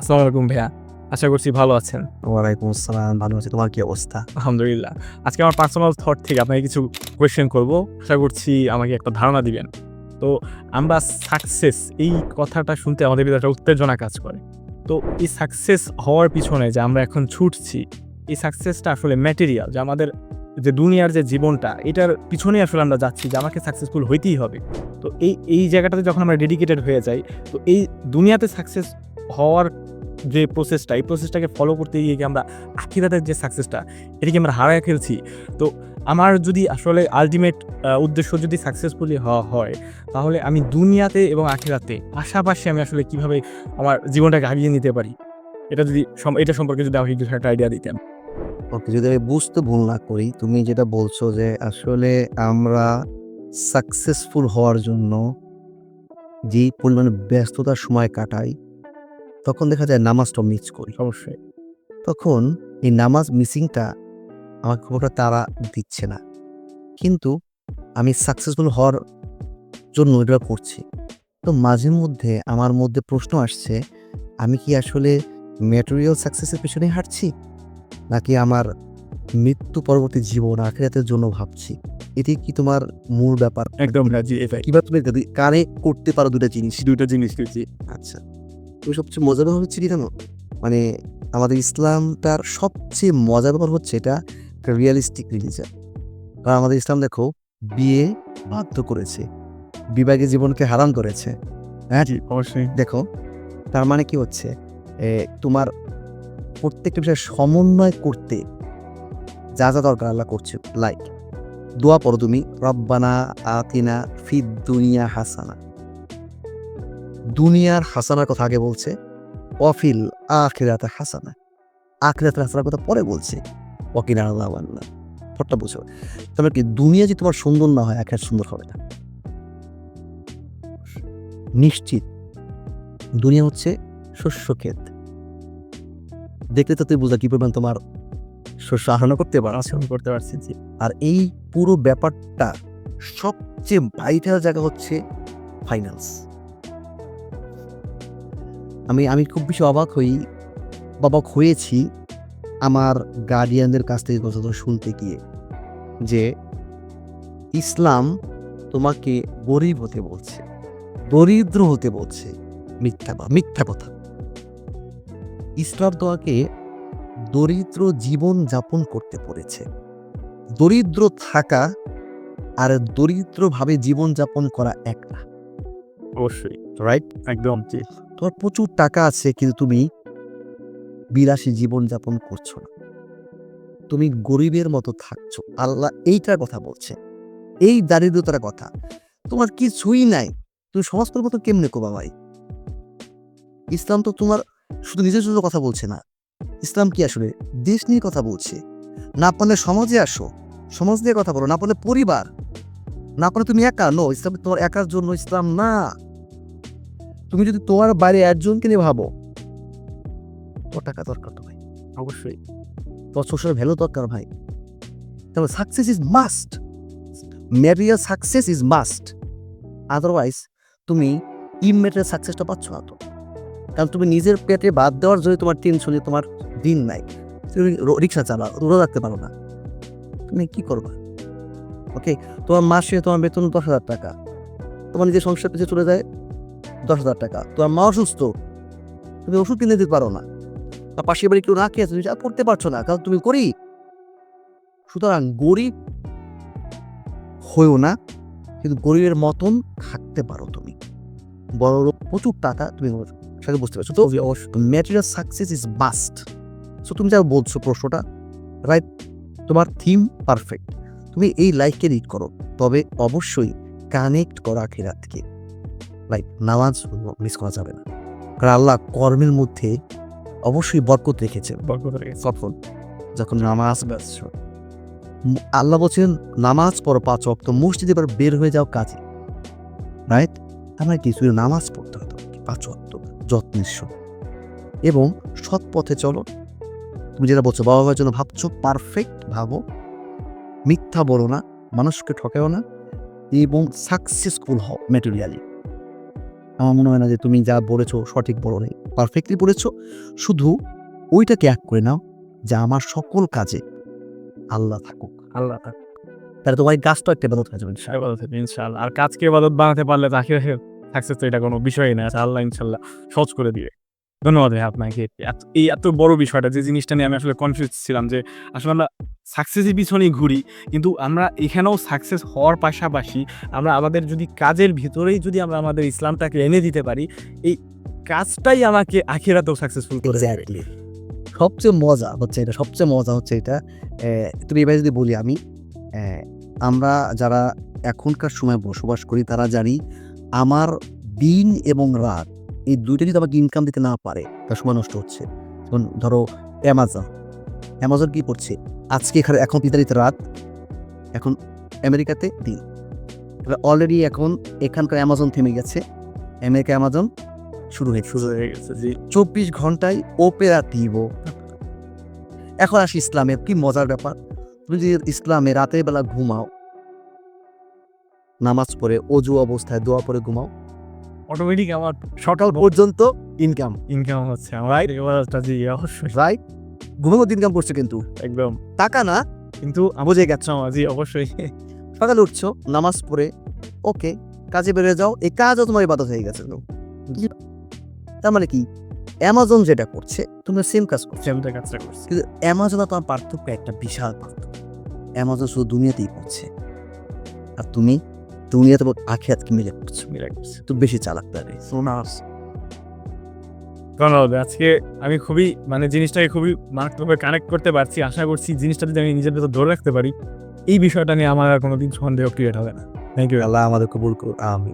আসসালামু আলাইকুম ভাইয়া। আশা করছি ভালো আছেন। ওয়ালাইকুম আসসালাম ভালো আছি। তোমার কি অবস্থা? আলহামদুলিল্লাহ। আজকে আমার পার্সোনাল থট থেকে আপনাকে কিছু কোয়েশ্চেন করব। আশা করছি আমাকে একটা ধারণা দিবেন। তো আমরা সাকসেস এই কথাটা শুনতে আমাদের ভিতরে একটা উত্তেজনা কাজ করে। তো এই সাকসেস হওয়ার পিছনে যে আমরা এখন ছুটছি এই সাকসেসটা আসলে ম্যাটেরিয়াল যে আমাদের যে দুনিয়ার যে জীবনটা এটার পিছনে আসলে আমরা যাচ্ছি যে আমাকে সাকসেসফুল হইতেই হবে। তো এই এই জায়গাটাতে যখন আমরা ডেডিকেটেড হয়ে যাই তো এই দুনিয়াতে সাকসেস হওয়ার যে প্রসেসটা এই প্রসেসটাকে ফলো করতে গিয়ে কি আমরা আখিরাতের যে সাকসেসটা এটাকে আমরা হারায় ফেলছি? তো আমার যদি আসলে আলটিমেট উদ্দেশ্য যদি সাকসেসফুলি হওয়া হয়, তাহলে আমি দুনিয়াতে এবং আখিরাতে পাশাপাশি আমি আসলে কীভাবে আমার জীবনটাকে আগিয়ে নিতে পারি? এটা যদি এটা সম্পর্কে যদি আমাকে একটু একটা আইডিয়া দিতেন। ওকে যদি আমি বুঝতে ভুল না করি, তুমি যেটা বলছো যে আসলে আমরা সাকসেসফুল হওয়ার জন্য যে পরিমাণে ব্যস্ততার সময় কাটাই তখন দেখা যায় নামাজটা মিস করি। অবশ্যই। তখন এই নামাজ মিসিংটা আমাকে খুব একটা তারা দিচ্ছে না। কিন্তু আমি সাকসেসফুল হওয়ার জন্য এটা করছি। তো মাঝে মধ্যে আমার মধ্যে প্রশ্ন আসছে আমি কি আসলে ম্যাটেরিয়াল সাকসেসের পেছনে হাঁটছি? নাকি আমার মৃত্যু পরবর্তী জীবন আখেরাতের জন্য ভাবছি? এটি কি তোমার মূল ব্যাপার? একদম রাজি কীভাবে তুমি কানে করতে পারো দুটা জিনিস? দুইটা জিনিস করছি। আচ্ছা। তুমি সবচেয়ে মজার ব্যাপার হচ্ছে কি জানো? মানে আমাদের ইসলামটার সবচেয়ে মজার ব্যাপার হচ্ছে এটা একটা রিয়েলিস্টিক রিলিজন কারণ আমাদের ইসলাম দেখো বিয়ে বাধ্য করেছে বিবাহের জীবনকে হারাম করেছে। হ্যাঁ? অবশ্যই। দেখো তার মানে কি হচ্ছে? তোমার প্রত্যেকটা বিষয়ে সমন্বয় করতে যা যা দরকার আল্লাহ করছে। লাইক দোয়া পড়ো তুমি রব্বানা আতিনা ফিদ দুনিয়া হাসানা। দুনিয়ার হাসানার কথা আগে বলছে অফিল আখিরাতে হাসানা। আখিরাতে হাসানার কথা পরে বলছে অকিনা আল্লাহ আল্লাহ ফটটা বুঝো। তারপরে কি দুনিয়া যদি তোমার সুন্দর না হয় আখিরাত সুন্দর হবে না? নিশ্চিত। দুনিয়া হচ্ছে শস্য ক্ষেত। দেখলে তো তুই বোঝা কি পরিমাণ তোমার শস্য আহরণ করতে পারো। আচরণ করতে পারছি আর এই পুরো ব্যাপারটা সবচেয়ে ভাইটাল জায়গা হচ্ছে ফাইন্যান্স আমি আমি খুব বেশি অবাক হই অবাক হয়েছি আমার গার্ডিয়ানদের কাছ থেকে কথা শুনতে গিয়ে যে ইসলাম তোমাকে গরিব হতে বলছে, দরিদ্র হতে বলছে মিথ্যা মিথ্যা কথা। ইসলাম তোমাকে দরিদ্র জীবন যাপন করতে পড়েছে দরিদ্র থাকা আর দরিদ্রভাবে জীবনযাপন করা এক না অবশ্যই। রাইট একদম তোমার প্রচুর টাকা আছে কিন্তু তুমি বিলাসী জীবনযাপন করছ না। তুমি গরিবের মতো থাকছো। আল্লাহ এইটার কথা বলছে। এই দারিদ্রতার কথা। তোমার কিছুই নাই। তুমি সমাজের মতো কেমনে কোবা ভাই? ইসলাম তো তোমার শুধু নিজের জন্য কথা বলছে না। ইসলাম কি আসলে দেশ নিয়ে কথা বলছে? না পারলে সমাজে আসো। সমাজ নিয়ে কথা বলো। না পারলে পরিবার। না পারলে তুমি একা। নো ইসলাম তোমার একার জন্য ইসলাম না। তুমি যদি তোমার বাইরে একজনকে নিয়ে ভাবো তোর টাকা দরকার তো ভাই। অবশ্যই। তোর সোশ্যাল ভ্যালু দরকার ভাই। তাহলে success is must material success is must otherwise তুমি ইমেটেরিয়াল সাকসেসটা পাচ্ছ না তো। কারণ তুমি নিজের পেটে বাদ দেওয়ার জন্য তোমার টেনশনে তোমার দিন নাই। তুমি রিক্সা চালাও রোজা রাখতে পারো না। তুমি কি করবা? ওকে তোমার মাসে তোমার বেতন দশ হাজার টাকা। তোমার নিজের সংসার পিছিয়ে চলে যায় দশ হাজার টাকা। তোমার মা অসুস্থ। তুমি ওষুধ কিনে দিতে পারো না। বা পাশের বাড়ি কেউ না খেয়েছে তুমি যা করতে পারছ না কারণ তুমি করি সুতরাং গরিব হয়েও না কিন্তু গরিবের মতন থাকতে পারো তুমি। বড় লোক প্রচুর টাকা তুমি সাথে বুঝতে পারছ। তো material success is must so তুমি যা বলছো প্রশ্নটা রাইট তোমার থিম পারফেক্ট তুমি এই লাইফকে লিড করো। তবে অবশ্যই কানেক্ট করা আখিরাতকে। লাইক নামাজ মিস করা যাবে না। কারণ আল্লাহ কর্মের মধ্যে অবশ্যই বরকত রেখেছেন। কখন? যখন নামাজ ব্যস্ত। আল্লাহ বলছেন নামাজ পড়ো পাঁচ অক্ত মসজিদে এবার বের হয়ে যাও কাজে। রাইট আমরা কিছু নামাজ পড়তে হতো পাঁচ অক্ত যত্নের এবং সৎ পথে চলো। তুমি যেটা বলছো বাবা মায়ের জন্য ভাবছ পারফেক্ট ভাবো। মিথ্যা বলো না মানুষকে ঠকেও না। এবং সাকসেসফুল হও ম্যাটেরিয়ালি আমার মনে হয় না যে তুমি যা বলেছ সঠিক বলো নেই। পারফেক্টলি বলেছ। শুধু ওইটাকে এক করে নাও যে আমার সকল কাজে আল্লাহ থাকুক। আল্লাহ থাকুক। তাহলে তোমার এই গাছটা একটা বাদত হয়ে যাবে ইনশাআল্লাহ। ইনশাআল্লাহ। আর কাজকে বাদত বানাতে পারলে তাকে সাকসেস তো এটা কোনো বিষয়ই না। আল্লাহ ইনশাল্লাহ সহজ করে দিবে ধন্যবাদ ভাই আপনাকে। এই এত বড় বিষয়টা, যে জিনিসটা নিয়ে আমি আসলে কনফিউজ ছিলাম যে আসলে আমরা সাকসেসের পিছনেই ঘুরি, কিন্তু আমরা এখানেও সাকসেস হওয়ার পাশাপাশি আমরা আমাদের যদি কাজের ভিতরেই যদি আমরা আমাদের ইসলামটাকে এনে দিতে পারি, এই কাজটাই আমাকে আখিরাতেও সাকসেসফুল করে সবচেয়ে মজা হচ্ছে এটা, সবচেয়ে মজা হচ্ছে এটা। তুমি এবার যদি বলি আমি আমরা যারা এখনকার সময় বসবাস করি, তারা জানি আমার দিন এবং রাত এই দুইটা যদি আমাকে ইনকাম দিতে না পারে তার সময় নষ্ট হচ্ছে। যেমন ধরো অ্যামাজন অ্যামাজন কি করছে? আজকে এখানে এখন ইতালিতে রাত এখন আমেরিকাতে দিন। অলরেডি এখন এখানকার অ্যামাজন থেমে গেছে। আমেরিকা অ্যামাজন শুরু হয়েছে শুরু হয়ে গেছে যে চব্বিশ ঘন্টায় অপেরাটিভ এখন আসি ইসলামের কি মজার ব্যাপার। তুমি যদি ইসলামে রাতের বেলা ঘুমাও নামাজ পড়ে অজু অবস্থায় দোয়া পরে ঘুমাও অটোমেটিক আমার সকাল পর্যন্ত ইনকাম ইনকাম হচ্ছে আমার। এবারটা জি অবশ্যই। রাইট ঘুমেও ইনকাম করছে কিন্তু। একদম। টাকা না কিন্তু বুঝে গেছো। আমার জি অবশ্যই। সকালে উঠছো নামাজ পড়ে ওকে কাজে বেরিয়ে যাও এই কাজও তোমার ইবাদত হয়ে গেছে তো। তার মানে কি? অ্যামাজন যেটা করছে তোমরা সেম কাজ করছ। সেমটা কাজটা করছি। কিন্তু অ্যামাজন আর তোমার পার্থক্য একটা বিশাল পার্থক্য। অ্যামাজন শুধু দুনিয়াতেই করছে। আর তুমি? দুনিয়াতে আখিয়াতকে মিলে করছ মিলে করছি তো বেশি চালাক তারে। ধন্যবাদ। আজকে আমি খুবই মানে জিনিসটাকে খুবই মারাত্মকভাবে কানেক্ট করতে পারছি। আশা করছি জিনিসটা যদি আমি নিজের ভেতর ধরে রাখতে পারি এই বিষয়টা নিয়ে আমার আর কোনোদিন সন্দেহ ক্রিয়েট হবে না। থ্যাংক ইউ আল্লাহ আমাদের কবুল করুন আমি